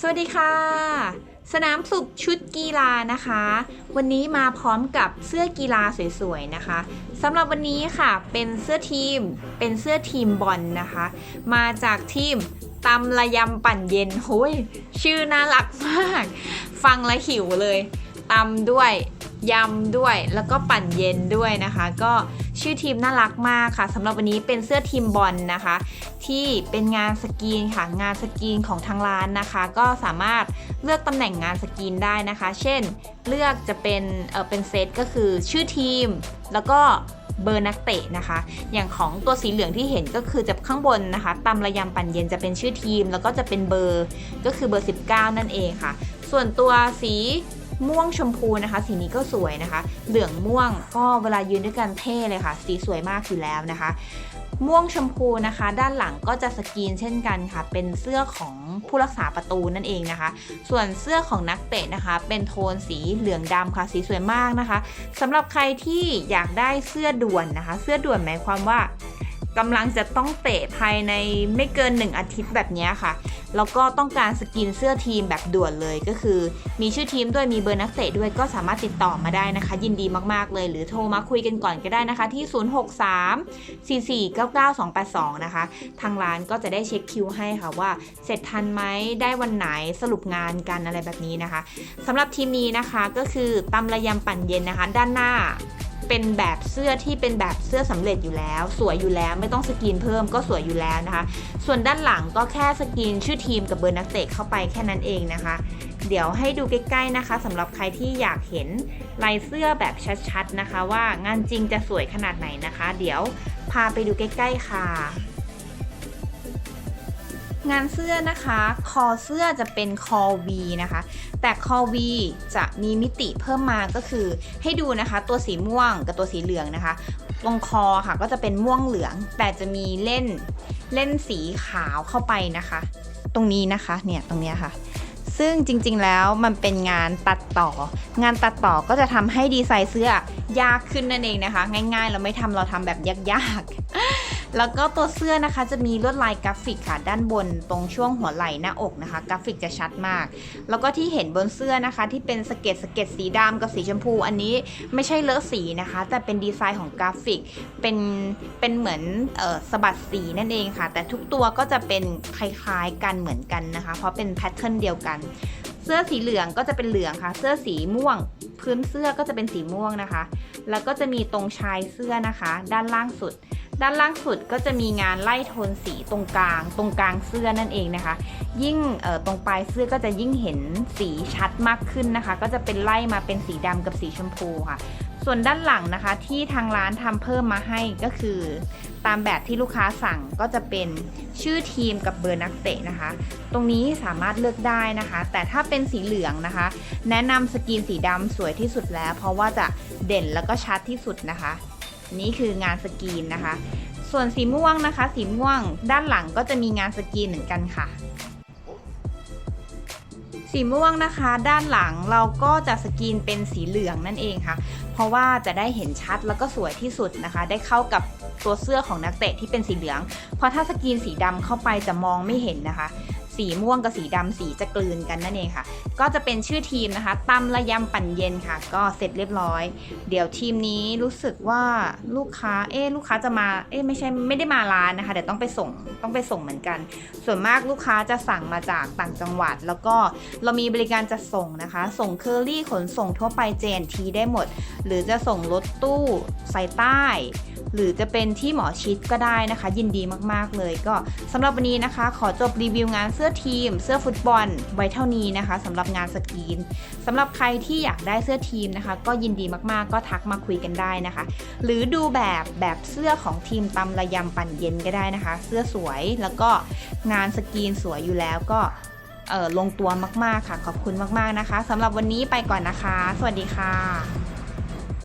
สวัสดีค่ะ สนามสุขชุดกีฬานะคะ วันนี้มาพร้อมกับเสื้อกีฬาสวยๆนะคะสำหรับวันนี้ค่ะเป็นเสื้อทีมเป็นเสื้อทีมบอลนะคะ มาจากทีมตำระยำปั่นเย็นโอ้ยชื่อน่ารักมาก ฟังแล้วหิวเลยตำด้วย ยำด้วย แล้วก็ปั่นเย็นด้วยนะคะ ก็ชื่อทีมน่ารักมากค่ะสำหรับวันนี้เป็นเสื้อทีมบอลนะคะ ที่เป็นงานสกรีนค่ะ งานสกรีนของทางร้านนะคะ ก็สามารถเลือกตำแหน่งงานสกรีนได้นะคะ เช่น เลือกจะเป็นเออเป็นเซตก็คือชื่อทีม แล้วก็เบอร์นักเตะนะคะ อย่างของตัวสีเหลืองที่เห็นก็คือจะข้างบนนะคะตำระยำปั่นเย็นจะเป็นชื่อทีม แล้วก็จะเป็นเบอร์ก็คือเบอร์ 19 นั่นเองค่ะ ส่วนตัวสี ม่วงชมพูนะคะ สีนี้ก็สวยนะคะ เหลืองม่วงก็เวลายืนด้วยกันเท่เลยค่ะ สีสวยมากอยู่แล้วนะคะ ม่วงชมพูนะคะ ด้านหลังก็จะสกรีนเช่นกันค่ะ เป็นเสื้อของผู้รักษาประตูนั่นเองนะคะ ส่วนเสื้อของนักเตะนะคะ เป็นโทนสีเหลืองดำค่ะ สีสวยมากนะคะสำหรับใครที่อยากได้เสื้อด่วนนะคะ เสื้อด่วนหมายความว่า กำลังจะต้องเตะภายในไม่เกิน 1 อาทิตย์แบบนี้ค่ะ แล้วก็ต้องการสกรีนเสื้อทีมแบบด่วนเลยก็คือ มีชื่อทีมด้วยมีเบอร์นักเตะด้วยก็สามารถติดต่อมาได้นะคะ ยินดีมากๆเลยหรือโทรมาคุยกันก่อนก็ได้นะคะที่ 063 4499 282 นะคะ ทางร้านก็จะได้เช็คคิวให้ค่ะว่า เสร็จทันไหมได้วันไหนสรุปงานกันอะไรแบบนี้นะคะสำหรับทีมนี้นะคะก็คือตำระยำปั่นเย็นนะคะ ด้านหน้า เป็นแบบเสื้อที่เป็นแบบเสื้อสำเร็จอยู่แล้ว สวยอยู่แล้วไม่ต้องสกรีนเพิ่มก็สวยอยู่แล้วนะคะ ส่วนด้านหลังก็แค่สกรีนชื่อทีมกับเบอร์นักเตะเข้าไปแค่นั้นเองนะคะ เดี๋ยวให้ดูใกล้ๆนะคะสำหรับใครที่อยากเห็นลายเสื้อแบบชัดๆนะคะ ว่างานจริงจะสวยขนาดไหนนะคะ เดี๋ยวพาไปดูใกล้ ๆค่ะ งานเสื้อนะคะ คอเสื้อจะเป็นคอ V นะคะ แต่คอ V จะมีมิติเพิ่มมาก็คือ ให้ดูนะคะ ตัวสีม่วงกับตัวสีเหลืองนะคะตรงคอค่ะก็จะเป็นม่วงเหลือง แต่จะมีเล่นเล่นสีขาวเข้าไปนะคะ ตรงนี้นะคะเนี่ยตรงนี้ค่ะ ซึ่งจริงๆแล้วมันเป็นงานตัดต่อ งานตัดต่อก็จะทำให้ดีไซน์เสื้อยากขึ้นนั่นเองนะคะ ง่ายๆ เราไม่ทำเราทำแบบยากๆ แล้วก็ตัวเสื้อนะคะจะมีลวดลายกราฟิกค่ะ ด้านบนตรงช่วงหัวไหล่หน้าอกนะคะ กราฟิกจะชัดมาก แล้วก็ที่เห็นบนเสื้อนะคะ ที่เป็นสเก็ตสเก็ตสีดำกับสีชมพู อันนี้ไม่ใช่เลอะสีนะคะ แต่เป็นดีไซน์ของกราฟิกเป็นเป็นเหมือนออสะบัดสีนั่นเองค่ะ แต่ทุกตัวก็จะเป็นคล้ายๆกันเหมือนกันนะคะ เพราะเป็นแพทเทิร์นเดียวกันเสื้อสีเหลืองก็จะเป็นเหลืองค่ะ เสื้อสีม่วง พื้นเสื้อก็จะเป็นสีม่วงนะคะ แล้วก็จะมีตรงชายเสื้อนะคะ ด้านล่างสุด ด้านล่างสุดก็จะมีงานไล่โทนสีตรงกลาง ตรงกลางเสื้อนั่นเองนะคะ ยิ่งตรงปลายเสื้อก็จะยิ่งเห็นสีชัดมากขึ้นนะคะ ก็จะเป็นไล่มาเป็นสีดำกับสีชมพูค่ะ ส่วนด้านหลังนะคะที่ทางร้านทำเพิ่มมาให้ก็คือ ตามแบบที่ลูกค้าสั่งก็จะเป็นชื่อทีมกับเบอร์นักเตะนะคะ ตรงนี้สามารถเลือกได้นะคะ แต่ถ้าเป็นสีเหลืองนะคะ แนะนำสกรีนสีดำสวยที่สุดแล้ว เพราะว่าจะเด่นแล้วก็ชัดที่สุดนะคะ นี่คืองานสกรีนนะคะ ส่วนสีม่วงนะคะ สีม่วงด้านหลังก็จะมีงานสกรีนเหมือนกันค่ะ สีม่วงนะคะ ด้านหลังเราก็จะสกรีนเป็นสีเหลืองนั่นเองค่ะ เพราะว่าจะได้เห็นชัดแล้วก็สวยที่สุดนะคะ ได้เข้ากับตัวเสื้อของนักเตะที่เป็นสีเหลือง เพราะถ้าสกรีนสีดำเข้าไปจะมองไม่เห็นนะคะ สีม่วงกับสีดำสีจะกลืนกันนั่นเองค่ะ ก็จะเป็นชื่อทีมนะคะตำระยำปั่นเย็นค่ะ ก็เสร็จเรียบร้อย เดี๋ยวทีมนี้รู้สึกว่าลูกค้าเอ๊ลูกค้าจะมาเอ๊ไม่ใช่ไม่ได้มาร้านนะคะเดี๋ยวต้องไปส่งต้องไปส่งเหมือนกัน ส่วนมากลูกค้าจะสั่งมาจากต่างจังหวัด แล้วก็เรามีบริการจะส่งนะคะ ส่งเคอรี่ขนส่งทั่วไป JNT ได้หมด หรือจะส่งรถตู้สายใต้ หรือจะเป็นที่หมอชิดก็ได้นะคะ ยินดีมากๆเลย ก็สำหรับวันนี้นะคะ ขอจบรีวิวงานเสื้อทีม เสื้อฟุตบอลไว้เท่านี้นะคะสำหรับงานสกรีนสำหรับใครที่อยากได้เสื้อทีมนะคะ ก็ยินดีมากๆ ก็ทักมาคุยกันได้นะคะ หรือดูแบบแบบเสื้อของทีมตำระยำปั่นเย็นก็ได้นะคะ เสื้อสวยแล้วก็งานสกรีนสวยอยู่แล้วก็ลงตัวมาก ๆ ค่ะ ขอบคุณมาก ๆ นะคะสำหรับวันนี้ไปก่อนนะคะ สวัสดีค่ะ